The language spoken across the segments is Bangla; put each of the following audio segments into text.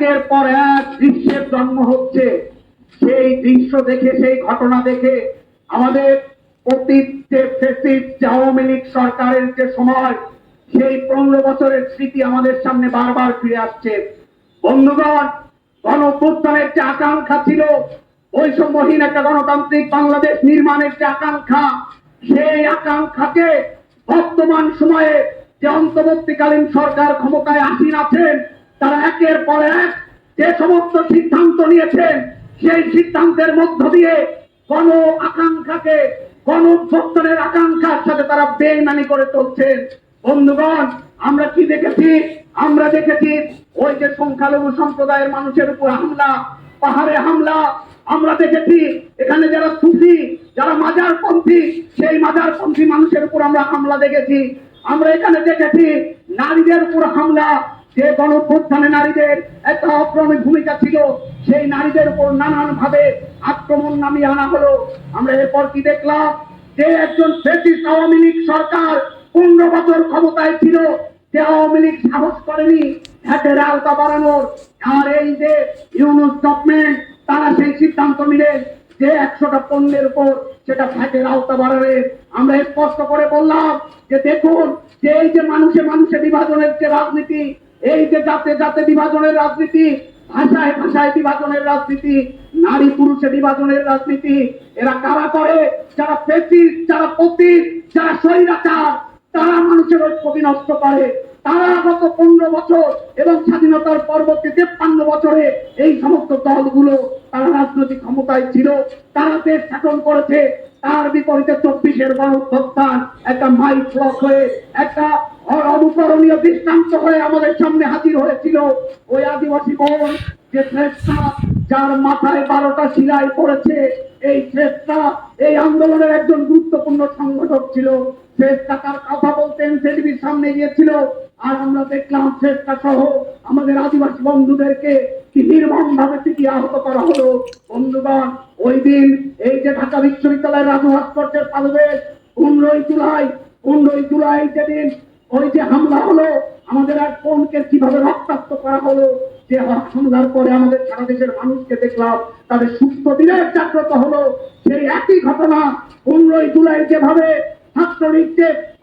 একের পর এক দৃশ্যের জন্ম হচ্ছে। সেই দৃশ্য দেখে, সেই ঘটনা দেখে আমাদের অতীত সরকারের যে সময়, সেই পনেরো বছরের স্মৃতি আমাদের সামনে বারবার ফিরে আসছে। বন্ধুগণ গণ অভ্যুত্থানের যে আকাঙ্ক্ষা ছিল, বৈষম্যহীন একটা গণতান্ত্রিক বাংলাদেশ নির্মাণের যে আকাঙ্ক্ষা, সেই আকাঙ্ক্ষাকে বর্তমান সময়ে যে অন্তর্বর্তীকালীন সরকার ক্ষমতায় আসীন আছেন তারা একের পর এক যে সমস্ত সিদ্ধান্ত নিয়েছেন সেই সিদ্ধান্তের মধ্য দিয়ে গণ আকাঙ্ক্ষাকে, গণ অভ্যুত্থানের আকাঙ্ক্ষার সাথে তারা বেইমানি করে চলছেন বন্ধুগণ, আমরা কি দেখেছি? আমরা দেখেছি ওই যে সংখ্যালঘু সম্প্রদায়ের মানুষের উপর হামলা, পাহাড়ে হামলা। আমরা দেখেছি এখানে যারা সুফি, যারা মাজার মাজারপন্থী, সেই মাজার মাজারপন্থী মানুষের উপর আমরা হামলা দেখেছি। আমরা এখানে দেখেছি নারীদের উপর হামলা যে গণঅভ্যুত্থানে নারীদের একটা অগ্রণী ভূমিকা ছিল, সেই নারীদের উপর নানান ভাবে আক্রমণ নামিয়ে আনা হলো। আমরা এরপর কি দেখলাম? যে একজন ফেসিস্ট আওয়ামী লীগ সরকার পনেরো বছর ক্ষমতায় ছিল যে আওয়ামী লীগ সাহস করেনি হ্যাটের আওতা বাড়ানোর। আর এই যে ইউনুস গভর্নমেন্ট তারা সেই সিদ্ধান্ত নিলেন যে একশোটা পণ্যের উপর সেটা ফ্যাটের আওতা বাড়াবে। আমরা স্পষ্ট করে বললাম যে দেখুন, যে এই যে মানুষে মানুষে বিভাজনের যে রাজনীতি এই যে জাতে জাতে বিভাজনের রাজনীতি, ভাষায় ভাষায় বিভাজনের রাজনীতি, নারী পুরুষে বিভাজনের রাজনীতি, এরা কারা করে? যারা পেসিস যারা পতি যারা স্বৈরাচার, তারা মানুষের ঐক্য বিনষ্ট করে। তারা গত পনেরো বছর এবং স্বাধীনতার পরবর্তী তেপ্পান্ন বছরে এই সমস্ত দলগুলো তারা রাজনৈতিক ক্ষমতায় ছিল। তারা দেশ শাসন করেছে। তার বিপরীতে চব্বিশের গণঅভ্যুত্থান একটা মাইক ব্লক হয়ে একটা অনুকরণীয় দৃষ্টান্ত হয়ে আমাদের সামনে হাজির হয়েছিল। ওই আদিবাসী বোন যে শ্রেষ্ঠা যার মাথায় বারোটা শিলাই পড়েছে, এই শ্রেষ্ঠা এই আন্দোলনের একজন গুরুত্বপূর্ণ সংগঠক ছিল। শ্রেষ্ঠা তার কথা বলতেন সেটিভির সামনে গিয়েছিল। আর আমরা দেখলাম শ্রেষ্ঠা সহ আমাদের আদিবাসী বন্ধুদেরকে কি নির্মম ভাবে পিটি আহত করা হলো। বন্ধুগণ, ওই দিন এই যে ঢাকা বিশ্ববিদ্যালয়ের রাজু ভাস্কর্যের পাদবেশ পনেরোই জুলাই পনেরোই জুলাই যেদিন ওই যে হামলা হলো, আমাদের এক বোনকে কীভাবে রক্তাক্ত করা হলো যে হামলার পরে আমাদের সারা দেশের মানুষকে দেখলাম, তাদের সুস্থ দিনের জাগ্রত হলো। সেই একই ঘটনা পনেরোই জুলাই যেভাবে ছাত্রলীগ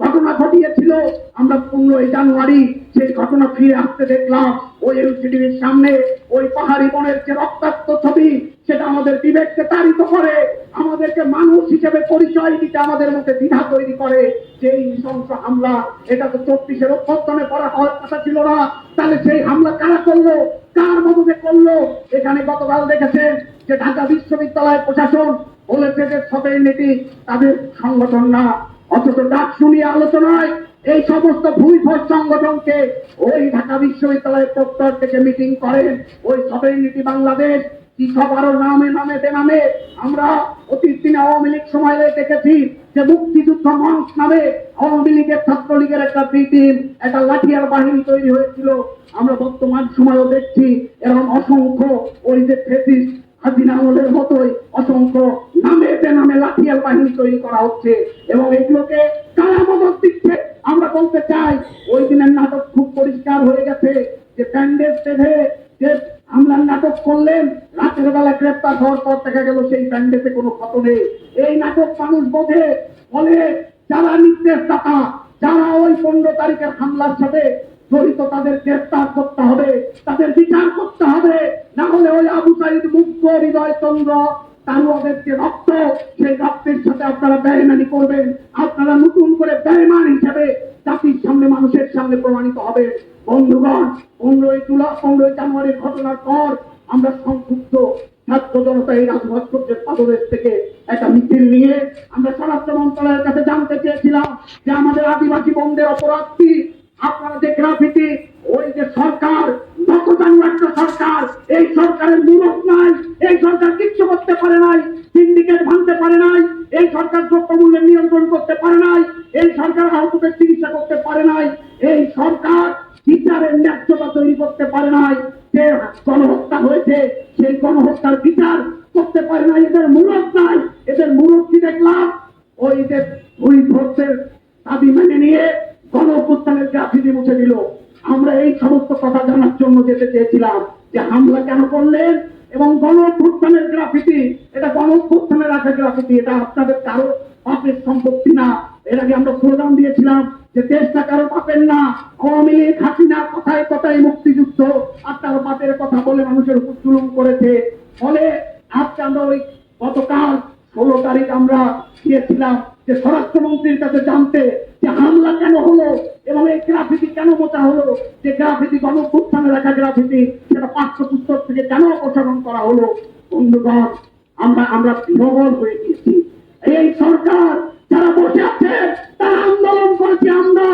ঘটনা ঘটিয়েছিল। আমরা পনেরোই জানুয়ারি সেই ঘটনা ফিরে আসতে দেখলাম। ওই এলসিডির সামনে ওই পাহাড়ি বনের যে রক্তাক্ত ছবি, সেটা আমাদের বিবেককে তাড়িত করে, আমাদেরকে মানুষ হিসেবে পরিচয় দিতে আমাদের মধ্যে দ্বিধা তৈরি করে। যে এই নৃশংস হামলা, এটা তো চব্বিশের অভ্যর্থনে করা হওয়ার কথা ছিল না। তাহলে সেই হামলা কারা করল? কার মদতে করল? এখানে গতকাল দেখেছেন যে ঢাকা বিশ্ববিদ্যালয় প্রশাসন বলেছে যে সবের নীতি তাদের সংগঠন না। অথচ ডাক শুনিয়ে আলোচনায় এই সমস্ত ভূমিভর সংগঠনকে ওই ঢাকা বিশ্ববিদ্যালয়ের প্রক্টর থেকে মিটিং করেন। ওই সবের নীতি বাংলাদেশ। কি নামে নামে, বেনামে আমরা অতীত দিনে আওয়ামী লীগ সময়ে দেখেছি যে মুক্তিযুদ্ধ মঞ্চ নামে আওয়ামী লীগের ছাত্রলীগের একটা বিটিম, একটা লাঠিয়ার বাহিনী তৈরি হয়েছিল। আমরা বর্তমান সময়ও দেখছি এরকম অসংখ্য ওই যে হাজিনা আমলের মতোই অসংখ্য নামে নামে লাঠিয়াল বাহিনী তৈরি করা হচ্ছে এবং এগুলোকে কারা মদত দিচ্ছে আমরা বলতে চাই, ওই দিনের নাটক খুব পরিষ্কার হয়ে গেছে যে প্যান্ডেজ বেঁধে যে হামলার নাটক করলেন, রাতের বেলা গ্রেপ্তার হওয়ার পর দেখা গেল সেই প্যান্ডেসে কোনো ক্ষত নেই। এই নাটক মানুষ বোঝে ফলে যারা নির্দেশদাতা যারা ওই পনেরো তারিখের হামলার সাথে জড়িত তাদের গ্রেফতার করতে হবে, তাদের বিচার করতে হবে, না হলে ওই আবু সাইদ মুক্ত হৃদয় চন্দ্র তারুয়াদের যে রক্ত, সেই রক্তের সাথে আপনারা বেইমানি করবেন। আপনারা নতুন করে বেইমান হিসেবে জাতির সামনে, মানুষের সামনে প্রমাণিত হবে। বন্ধুগণ, পনেরোই জুলাই, পনেরোই জানুয়ারির ঘটনার পর আমরা সংক্ষুব্ধ ছাত্র জনতা এই রাজভাস্কর্যের পাদদেশ থেকে একটা মিছিল নিয়ে আমরা স্বরাষ্ট্র মন্ত্রণালয়ের কাছে জানতে চেয়েছিলাম যে আমাদের আদিবাসী বন্ধের অপরাধ কি? আপনারা যে গ্রাফিতি, ওই যে সরকার সরকার, এই সরকারের মূলক নাই, এই সরকার কিচ্ছু করতে পারে নাই, সিন্ডিকেট ভাঙতে পারে নাই, এই সরকার দ্রব্যমূল্যের নিয়ন্ত্রণ করতে পারে নাই, এই সরকার আহতদের চিকিৎসা করতে পারে নাই, এই সরকার বিচারের ন্যায্যতা তৈরি করতে পারে নাই, যে গণহত্যা হয়েছে, সেই গণহত্যার বিচার করতে পারে নাই, এদের মূলক নাই, এদের মূলক কি দেখলাম, ওই যে দুই ভোটের দাবি মেনে নিয়ে গণ অভ্যুত্থানের গ্রাফিতি মুছে দিল। আমরা এই সমস্ত কথা জানার জন্য যেতে চেয়েছিলাম যে হামলা কেন করলেন এবং গণ অভ্যুত্থানের গ্রাফিতি, এটা গণ অভ্যুত্থানের রাখা গ্রাফিতি, এটা আপনাদের কারও পাপের সম্পত্তি না। এর আগে আমরা স্লোগান দিয়েছিলাম যে দেশটা কারও পাপের না, আওয়ামী লীগ হাসিনা কথায় কথায় মুক্তিযুদ্ধ, আর তার বাপের কথা বলে মানুষের উপর জুলুম করেছে। ফলে আজকে আমরা ওই গতকাল ষোলো তারিখ আমরা গিয়েছিলাম যে স্বরাষ্ট্রমন্ত্রীর কাছে জানতে যে হামলা কেন হলো এবং এই গ্রাফিতি কেন মোটা হলো? যে গ্রাফিতি গণপুত্থানে রাখা গ্রাফিতি সেটা পাঠ্য পুস্তক থেকে কেন অপসারণ করা হলো? বন্ধুগণ, আমরা আমরা বিহবল হয়ে গিয়েছি। এই সরকার যারা বসে আছে, তারা আন্দোলন করেছে আমরা।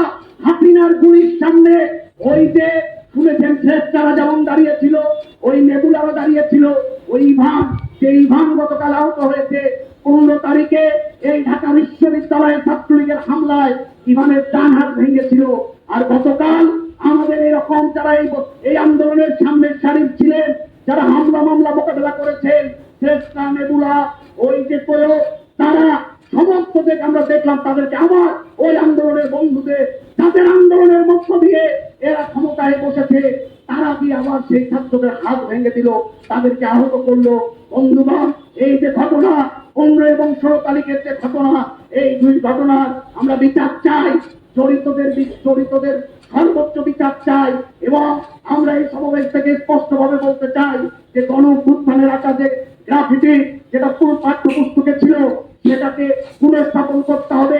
হাসিনার গুলির সামনে ওই যে শুনেছেন শেষ তারা যেমন দাঁড়িয়েছিল, ওই নেবুলারও দাঁড়িয়েছিল, ওই ইভান, যে ইভান গতকাল আহত হয়েছে। পনেরো তারিখে এই ঢাকা বিশ্ববিদ্যালয়ের ছাত্রলীগের হামলায় ইভানের ডান হাত ভেঙেছিল। আর গতকাল আমাদের এরকম যারা এই আন্দোলনের সামনের সারির ছিলেন, যারা হামলা মামলা মোকাবেলা করেছেন শ্রেষ্ঠা নেবুলা ওই যে প্রয়োগ তারা সমস্ত দিক আমরা দেখলাম তাদেরকে আবার ওই আন্দোলনের বন্ধুদের তাদের আন্দোলনের মধ্য দিয়ে এরা ক্ষমতায় বসেছে, তারা দিয়ে আবার সেই ছাত্রদের হাত ভেঙে দিল? তাদেরকে আহত করল। বন্ধুগণ, এই যে ঘটনা, পনেরো এবং ষোলো তারিখের যে ঘটনা এই দুই ঘটনার আমরা বিচার চাই জড়িতদের জড়িতদের সর্বোচ্চ বিচার চাই এবং আমরা এই সমাবেশ থেকে স্পষ্টভাবে বলতে চাই যে গণ উত্থানের আকাশে গ্রাফিটি যেটা পুরো পাঠ্যপুস্তকে ছিল, সেটাকে পুনঃস্থাপন করতে হবে।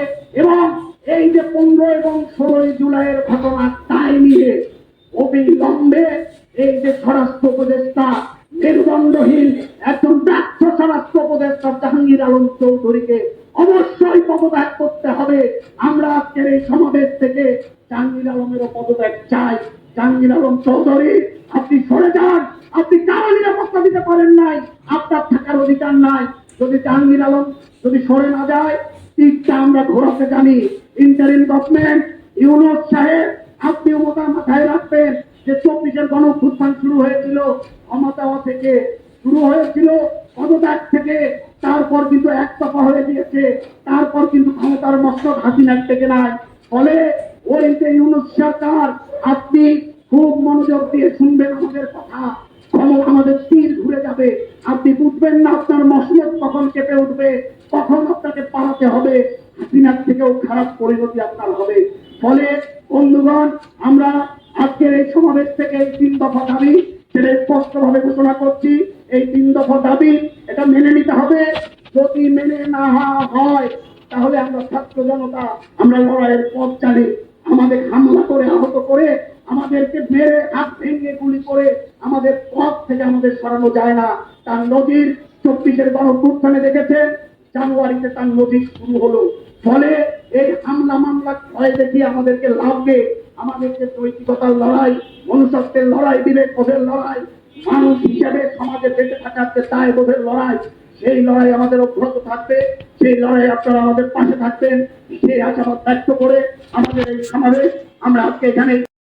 পদত্যাগ করতে হবে। আমরা আজকের এই সমাবেশ থেকে জাহাঙ্গীর আলমেরও পদত্যাগ চাই। জাহাঙ্গীর আলম চৌধুরী, আপনি সরে যান। আপনি কারও নিরাপত্তা দিতে পারেন নাই। আপনার থাকার অধিকার নাই। যদি জাহাঙ্গীর আলম যদি সরে না যায়, তীরটা আমরা ঘোরাতে জানি। ইন্টারিম গভর্নমেন্ট ইউনুস সাহেব আপনি মোটা মাথায় রাখবেন যে চব্বিশের গণ শুরু হয়েছিল। ক্ষমতাওয়া থেকে শুরু হয়েছিল। পদত্যাগ থেকে তারপর কিন্তু এক দফা হয়ে গিয়েছে। তারপর কিন্তু ক্ষমতার মস্তক হাসিনার থেকে নাই। ফলে ওই যে ইউনুস সরকার, আপনি খুব মনোযোগ দিয়ে শুনবেন আমাদের কথা। কখন আমাদের তীর ঘুরে যাবে। আপনি বুঝবেন না আপনার মসনদ কখন কেঁপে উঠবে, কখন আপনাকে পালাতে হবে। হাসিনার থেকেও খারাপ পরিণতি আপনার হবে। ফলে, বন্ধুগণ, আমরা আজকের এই সমাবেশ থেকে এই তিন দফা দাবি, সেটা স্পষ্টভাবে ঘোষণা করছি। এই তিন দফা দাবি এটা মেনে নিতে হবে। যদি মেনে না হয়, তাহলে আমরা ছাত্র জনতা, আমরা লড়াইয়ের পথ চালি আমাদের হামলা করে আহত করে, আমাদেরকে মেরে হাত ভেঙে গুলি করে আমাদের পথ থেকে আমাদের সরানো যায় না। তার নদীর চব্বিশের গণপুত্থানে দেখেছেন, জানুয়ারিতে তার নদীর শুরু হলো। ফলে এই হামলা মামলা ভয় দেখিয়ে আমাদেরকে লাভবে আমাদেরকে নৈতিকতার লড়াই, মনুষ্যত্বের লড়াই বিবেক বোধের লড়াই মানুষ হিসাবে সমাজে বেঁচে থাকার যে দায়বোধের লড়াই। সেই লড়াই আমাদের অব্যাহত থাকবে। সেই লড়াই আপনারা আমাদের পাশে থাকবেন। সেই আশাবাদ ব্যক্ত করে আমাদের এই সমাবেশ আমরা আজকে এখানে